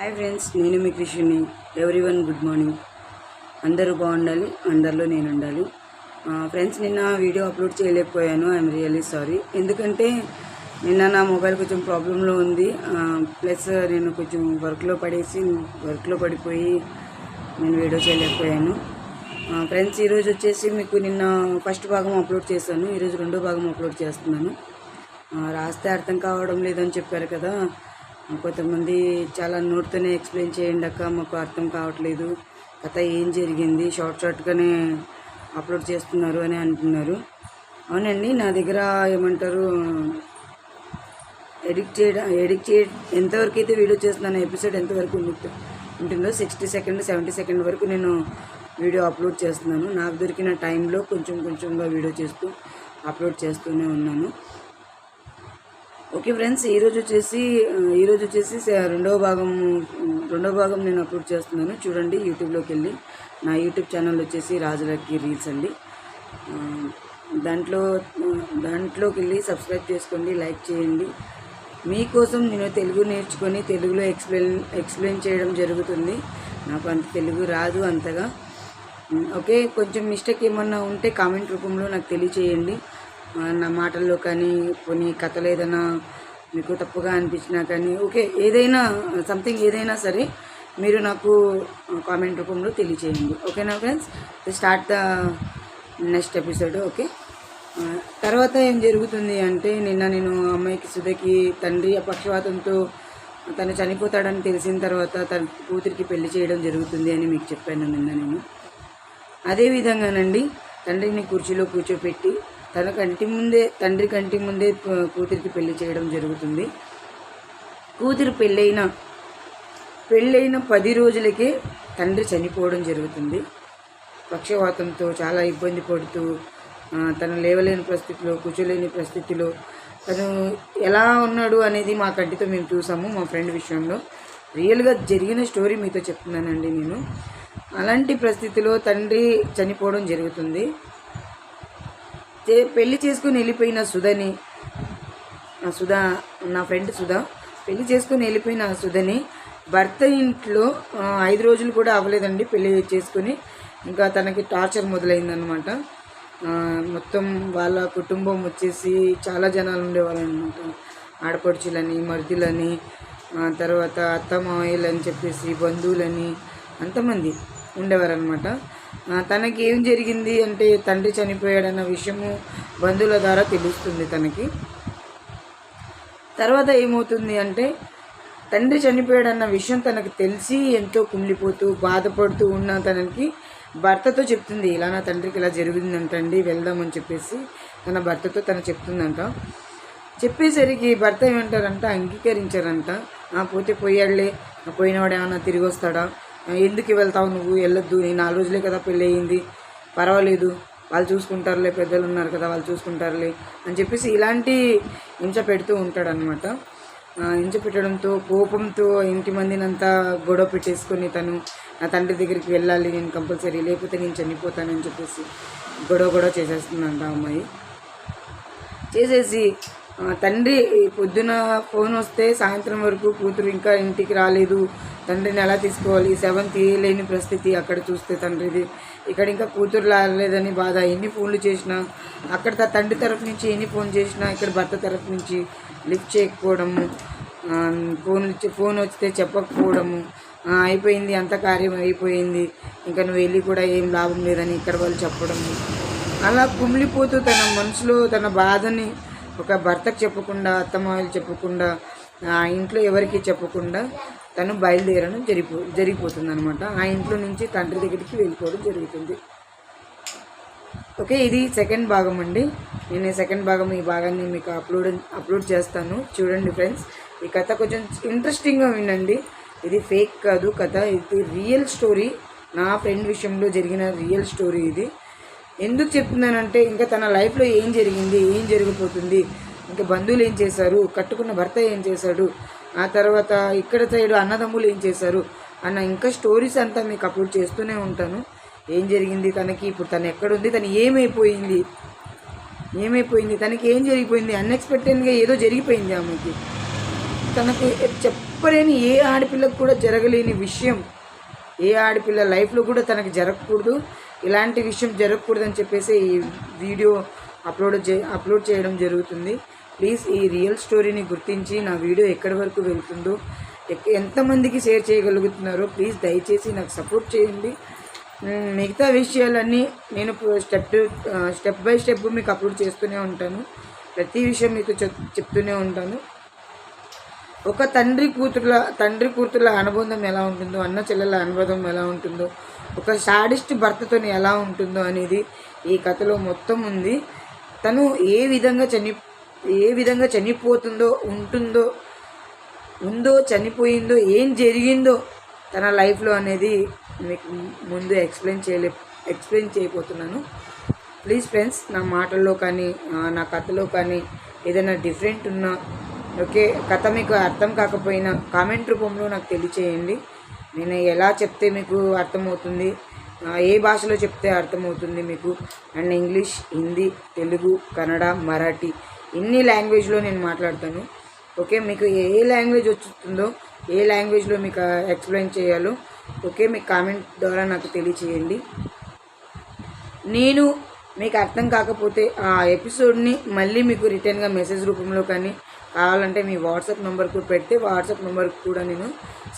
Hi friends నేను మీ కృష్ణుని. Every one good morning అందరూ బాగుండాలి అందరిలో నేను ఉండాలి. ఫ్రెండ్స్ నిన్న వీడియో అప్లోడ్ చేయలేకపోయాను. ఐఎమ్ రియల్లీ సారీ ఎందుకంటే నిన్న నా మొబైల్ కొంచెం ప్రాబ్లంలో ఉంది. ప్లస్ నేను కొంచెం వర్క్లో పడేసి వర్క్లో పడిపోయి నేను వీడియో చేయలేకపోయాను. ఫ్రెండ్స్ ఈరోజు వచ్చేసి మీకు నిన్న ఫస్ట్ భాగం అప్లోడ్ చేశాను. ఈరోజు రెండో భాగం అప్లోడ్ చేస్తున్నాను. రాస్తే అర్థం కావడం లేదని చెప్పారు కదా. కొంతమంది చాలా నోట్తోనే ఎక్స్ప్లెయిన్ చేయండి అక్క మాకు అర్థం కావట్లేదు. కథ ఏం జరిగింది? షార్ట్ షార్ట్గానే అప్లోడ్ చేస్తున్నారు అని అంటున్నారు. అవునండి నా దగ్గర ఏమంటారు ఎడిట్ చేయడం ఎడిట్ చేయ ఎంతవరకు అయితే వీడియో చేస్తున్నాను ఎపిసోడ్ ఎంతవరకు ఉంటుందో సిక్స్టీ సెకండ్ సెవెంటీ సెకండ్ వరకు నేను వీడియో అప్లోడ్ చేస్తున్నాను. నాకు దొరికిన టైంలో కొంచెం కొంచెంగా వీడియో చేస్తూ అప్లోడ్ చేస్తూనే ఉన్నాను. ఓకే ఫ్రెండ్స్ ఈరోజు వచ్చేసి ఈరోజు వచ్చేసి రెండవ భాగం రెండవ భాగం నేను అప్లోడ్ చేస్తున్నాను. చూడండి యూట్యూబ్లోకి వెళ్ళి. నా యూట్యూబ్ ఛానల్ వచ్చేసి రాజులకి రీల్స్ అండి. దాంట్లో దాంట్లోకి వెళ్ళి సబ్స్క్రైబ్ చేసుకోండి లైక్ చేయండి. మీకోసం నేను తెలుగు నేర్చుకొని తెలుగులో ఎక్స్ప్లెయిన్ ఎక్స్ప్లెయిన్ చేయడం జరుగుతుంది. నాకు అంత తెలుగు రాదు అంతగా. ఓకే కొంచెం మిస్టేక్ ఏమన్నా ఉంటే కామెంట్ రూపంలో నాకు తెలియచేయండి. నా మాటల్లో కానీ కొన్ని కథలు ఏదైనా మీకు తప్పుగా అనిపించినా కానీ ఓకే ఏదైనా సంథింగ్ ఏదైనా సరే మీరు నాకు కామెంట్ రూపంలో తెలియచేయండి. ఓకేనా friends start the next episode okay తర్వాత ఏం జరుగుతుంది అంటే నిన్న నేను అమ్మాయికి సుధకి తండ్రి పక్షవాతంతో తను చనిపోతాడని తెలిసిన తర్వాత తన కూతురికి పెళ్ళి చేయడం జరుగుతుంది అని మీకు చెప్పాను నిన్న నేను. అదే విధంగానండి తండ్రిని కుర్చీలో కూర్చోపెట్టి తన కంటి ముందే తండ్రి కంటి ముందే కూతురికి పెళ్ళి చేయడం జరుగుతుంది. కూతురు పెళ్ళైన పెళ్ళైన పది రోజులకే తండ్రి చనిపోవడం జరుగుతుంది. పక్షవాతంతో చాలా ఇబ్బంది పడుతూ తను లేవలేని పరిస్థితిలో కూర్చోలేని పరిస్థితిలో తను ఎలా ఉన్నాడు అనేది మా కంటితో మేము చూసాము మా ఫ్రెండ్ విషయంలో. రియల్గా జరిగిన స్టోరీ మీతో చెప్తున్నానండి నేను. అలాంటి పరిస్థితిలో తండ్రి చనిపోవడం జరుగుతుంది. చే- పెళ్ళి చేసుకుని వెళ్ళిపోయిన సుధని సుధా నా ఫ్రెండ్ సుధా పెళ్ళి చేసుకుని వెళ్ళిపోయిన సుధని భర్త ఇంట్లో ఐదు రోజులు కూడా అవ్వలేదండి పెళ్ళి చేసుకుని. ఇంకా తనకి టార్చర్ మొదలైందనమాట మొత్తం వాళ్ళ కుటుంబం వచ్చేసి చాలా జనాలు ఉండేవాళ్ళు అనమాట ఆడపడుచులని మరుదులని తర్వాత అత్త మావయ్యలు అని చెప్పేసి బంధువులని అంతమంది ఉండేవారనమాట తనకి ఏం జరిగింది అంటే తండ్రి చనిపోయాడన్న విషయము బంధువుల ద్వారా తెలుస్తుంది తనకి. తర్వాత ఏమవుతుంది అంటే తండ్రి చనిపోయాడన్న విషయం తనకు తెలిసి ఎంతో కుమిలిపోతూ బాధపడుతూ ఉన్న తనకి భర్తతో చెప్తుంది ఇలా నా తండ్రికి ఇలా జరిగిందంటండి వెళ్దామని చెప్పేసి తన భర్తతో తను చెప్తుందంట. చెప్పేసరికి భర్త ఏమంటారంట అంగీకరించారంట. పోతే పోయాడులే పోయినవాడు ఏమన్నా తిరిగి వస్తాడా? ఎందుకు వెళ్తావు నువ్వు? వెళ్ళొద్దు. నేను నాలుగు రోజులే కదా పెళ్ళి అయ్యింది పర్వాలేదు. వాళ్ళు చూసుకుంటారులే పెద్దలు ఉన్నారు కదా వాళ్ళు చూసుకుంటారులే అని చెప్పేసి ఇలాంటి హింస పెడుతూ ఉంటాడనమాట హింస పెట్టడంతో కోపంతో ఇంటి మందిని అంతా గొడవ పెట్టేసుకొని తను నా తండ్రి దగ్గరికి వెళ్ళాలి నేను కంపల్సరీ లేకపోతే నేను చనిపోతానని చెప్పేసి గొడవ గొడవ చేసేస్తుందంట ఆ అమ్మాయి. చేసేసి తండ్రి పొద్దున ఫోన్ వస్తే సాయంత్రం వరకు కూతురు ఇంకా ఇంటికి రాలేదు. తండ్రిని ఎలా తీసుకోవాలి? సెవెన్ తీయలేని పరిస్థితి అక్కడ చూస్తే తండ్రిది. ఇక్కడ ఇంకా కూతురు రాలేదని బాధ. ఎన్ని ఫోన్లు చేసినా అక్కడ తండ్రి తరఫు నుంచి ఎన్ని ఫోన్ చేసినా ఇక్కడ భర్త తరఫు నుంచి లిఫ్ట్ చేయకపోవడము ఫోన్ ఫోన్ వస్తే చెప్పకపోవడము అయిపోయింది అంత కార్యం అయిపోయింది. ఇంకా నువ్వు వెళ్ళి కూడా ఏం లాభం లేదని ఇక్కడ వాళ్ళు చెప్పడము అలా కుమిలిపోతూ తన మనసులో తన బాధని ఒక భర్తకు చెప్పకుండా అత్తమామలు చెప్పకుండా ఇంట్లో ఎవరికి చెప్పకుండా తను బయలుదేరడం జరిగిపో జరిగిపోతుంది అనమాట ఆ ఇంట్లో నుంచి తండ్రి దగ్గరికి వెళ్ళిపోవడం జరుగుతుంది. ఓకే ఇది సెకండ్ భాగం అండి. నేను సెకండ్ భాగం ఈ భాగాన్ని మీకు అప్లోడ్ అప్లోడ్ చేస్తాను. చూడండి ఫ్రెండ్స్ ఈ కథ కొంచెం ఇంట్రెస్టింగ్గా వినండి ఇది ఫేక్ కాదు కథ ఇది రియల్ స్టోరీ. నా ఫ్రెండ్ విషయంలో జరిగిన రియల్ స్టోరీ ఇది. ఎందుకు చెప్తున్నానంటే ఇంకా తన లైఫ్లో ఏం జరిగింది ఏం జరిగిపోతుంది ఇంకా బంధువులు ఏం చేశారు కట్టుకున్న భర్త ఏం చేశాడు ఆ తర్వాత ఇక్కడ సైడ్ అన్నదమ్ములు ఏం చేశారు? అన్న ఇంకా స్టోరీస్ అంతా మీకు అప్లోడ్ చేస్తూనే ఉంటాను. ఏం జరిగింది? తనకి ఇప్పుడు తను ఎక్కడుంది? తను ఏమైపోయింది? ఏమైపోయింది? తనకి ఏం జరిగిపోయింది? అన్ఎక్స్పెక్టెడ్గా ఏదో జరిగిపోయింది ఆమెకి. తనకు చెప్పలేని ఏ ఆడపిల్లకు కూడా జరగలేని విషయం. ఏ ఆడపిల్ల లైఫ్లో కూడా తనకు జరగకూడదు. ఇలాంటి విషయం జరగకూడదు అని చెప్పేసి ఈ వీడియో అప్లోడ్ చే అప్లోడ్ చేయడం జరుగుతుంది. ప్లీజ్ ఈ రియల్ స్టోరీని గుర్తించి నా వీడియో ఎక్కడి వరకు వెళ్తుందో ఎంతమందికి షేర్ చేయగలుగుతున్నారో ప్లీజ్ దయచేసి నాకు సపోర్ట్ చేయండి. మిగతా విషయాలన్నీ నేను స్టెప్ స్టెప్ బై స్టెప్ మీకు అప్లోడ్ చేస్తూనే ఉంటాను. ప్రతి విషయం మీకు చెప్ చెప్తూనే ఉంటాను. ఒక తండ్రి కూతుర్ల తండ్రి కూతుర్ల అనుబంధం ఎలా ఉంటుందో అన్న చెల్లెల అనుబంధం ఎలా ఉంటుందో ఒక సాడిస్ట్ భర్తతో ఎలా ఉంటుందో అనేది ఈ కథలో మొత్తం ఉంది. తను ఏ విధంగా చని ఏ విధంగా చనిపోతుందో ఉంటుందో ఉందో చనిపోయిందో ఏం జరిగిందో తన లైఫ్లో అనేది మీకు ముందు ఎక్స్ప్లెయిన్ చేయలే ఎక్స్ప్లెయిన్ చేయబోతున్నాను. ప్లీజ్ ఫ్రెండ్స్ నా మాటల్లో కానీ నా కథలో కానీ ఏదైనా డిఫరెంట్ ఉన్నా ఓకే కథ మీకు అర్థం కాకపోయినా కామెంట్ రూపంలో నాకు తెలియచేయండి. నేను ఎలా చెప్తే మీకు అర్థమవుతుంది ఏ భాషలో చెప్తే అర్థమవుతుంది మీకు? అండ్ ఇంగ్లీష్ హిందీ తెలుగు కన్నడ మరాఠీ ఎన్ని లాంగ్వేజ్లో నేను మాట్లాడతాను? ఓకే మీకు ఏ లాంగ్వేజ్ వచ్చుతుందో ఏ లాంగ్వేజ్లో మీకు ఎక్స్ప్లెయిన్ చేయాలో ఓకే మీకు కామెంట్ ద్వారా నాకు తెలియచేయండి. నేను మీకు అర్థం కాకపోతే ఆ ఎపిసోడ్ని మళ్ళీ మీకు రిటర్న్గా మెసేజ్ రూపంలో కానీ కావాలంటే మీ వాట్సాప్ నెంబర్కు పెడితే వాట్సాప్ నెంబర్కి కూడా నేను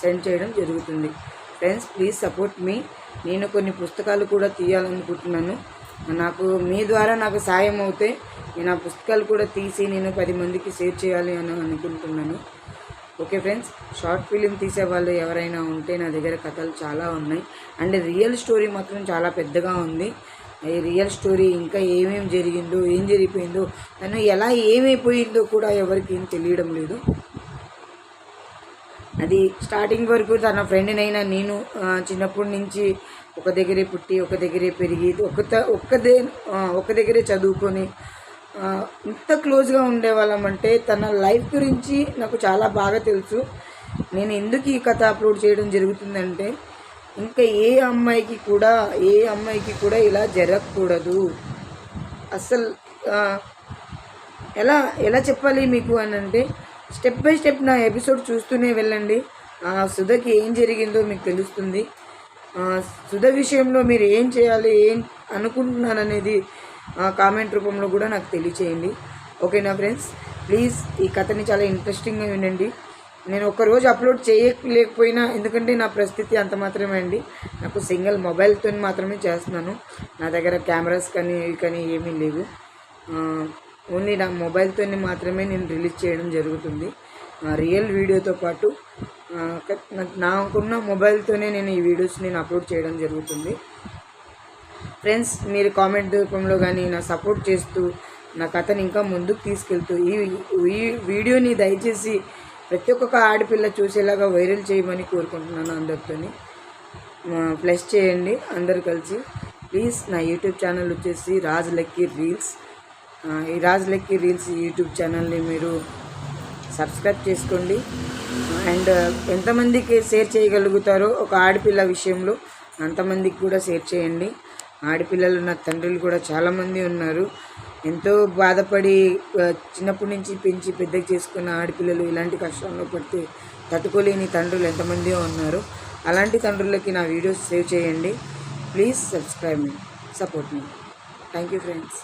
సెండ్ చేయడం జరుగుతుంది. Friends please support me. నేను కొన్ని పుస్తకాలు కూడా తీయాలనుకుంటున్నాను. నాకు మీ ద్వారా నాకు సాయం అవుతే నేను ఆ పుస్తకాలు కూడా తీసి నేను పది మందికి షేర్ చేయాలి అని అనుకుంటున్నాను. ఓకే ఫ్రెండ్స్ షార్ట్ ఫిలిం తీసే వాళ్ళు ఎవరైనా ఉంటే నా దగ్గర కథలు చాలా ఉన్నాయి. అండ్ రియల్ స్టోరీ మాత్రం చాలా పెద్దగా ఉంది. ఈ రియల్ స్టోరీ ఇంకా ఏమేమి జరిగిందో ఏం జరిగిపోయిందో తను ఎలా ఏమైపోయిందో కూడా ఎవరికి ఏం తెలియడం లేదు. అది స్టార్టింగ్ వరకు తన ఫ్రెండ్నైనా నేను చిన్నప్పటి నుంచి ఒక దగ్గరే పుట్టి ఒక దగ్గరే పెరిగి ఒక త- ఒక్కదే ఒక దగ్గరే చదువుకొని ఇంత క్లోజ్గా ఉండేవాళ్ళం అంటే తన లైఫ్ గురించి నాకు చాలా బాగా తెలుసు. నేను ఎందుకు ఈ కథ అప్లోడ్ చేయడం జరుగుతుందంటే ఇంకా ఏ అమ్మాయికి కూడా ఏ అమ్మాయికి కూడా ఇలా జరగకూడదు. అసలు ఎలా ఎలా చెప్పాలి మీకు అని అంటే స్టెప్ బై స్టెప్ నా ఎపిసోడ్ చూస్తూనే వెళ్ళండి. సుధకి ఏం జరిగిందో మీకు తెలుస్తుంది. సుధ విషయంలో మీరు ఏం చేయాలి ఏం అనుకుంటున్నారనేది కామెంట్ రూపంలో కూడా నాకు తెలియచేయండి. ఓకేనా ఫ్రెండ్స్ ప్లీజ్ ఈ కథని చాలా ఇంట్రెస్టింగ్గా వినండి. నేను ఒకరోజు అప్లోడ్ చేయలేకపోయినా ఎందుకంటే నా పరిస్థితి అంత మాత్రమే అండి. నాకు సింగిల్ మొబైల్తో మాత్రమే చేస్తున్నాను. నా దగ్గర కెమెరాస్ కానీ ఇవి కానీ ఏమీ లేవు. ఓన్లీ నా మొబైల్తో మాత్రమే నేను రిలీజ్ చేయడం జరుగుతుంది. రియల్ వీడియోతో పాటు నాకున్న మొబైల్తోనే నేను ఈ వీడియోస్ నేను అప్లోడ్ చేయడం జరుగుతుంది. ఫ్రెండ్స్ మీరు కామెంట్ రూపంలో కానీ నా సపోర్ట్ చేస్తూ నా కథని ఇంకా ముందుకు తీసుకెళ్తూ ఈ ఈ వీడియోని దయచేసి ప్రతి ఒక్క ఆడపిల్ల చూసేలాగా వైరల్ చేయమని కోరుకుంటున్నాను అందరితోని. ప్లస్ చేయండి అందరు కలిసి. ప్లీజ్ నా యూట్యూబ్ ఛానల్ వచ్చేసి రాజ్ లక్కీ రీల్స్. ఈ రాజ్ రీల్స్ యూట్యూబ్ ఛానల్ని మీరు సబ్స్క్రైబ్ చేసుకోండి. అండ్ ఎంతమందికి షేర్ చేయగలుగుతారో ఒక ఆడపిల్ల విషయంలో అంతమందికి కూడా షేర్ చేయండి. ఆడపిల్లలు ఉన్న తండ్రులు కూడా చాలామంది ఉన్నారు. ఎంతో బాధపడి చిన్నప్పటి నుంచి పెంచి పెద్దగా చేసుకున్న ఆడపిల్లలు ఇలాంటి కష్టాల్లో పడితే తట్టుకోలేని తండ్రులు ఎంతమంది ఉన్నారు. అలాంటి తండ్రులకి నా వీడియోస్ సేవ్ చేయండి. Please subscribe me support me. Thank you friends.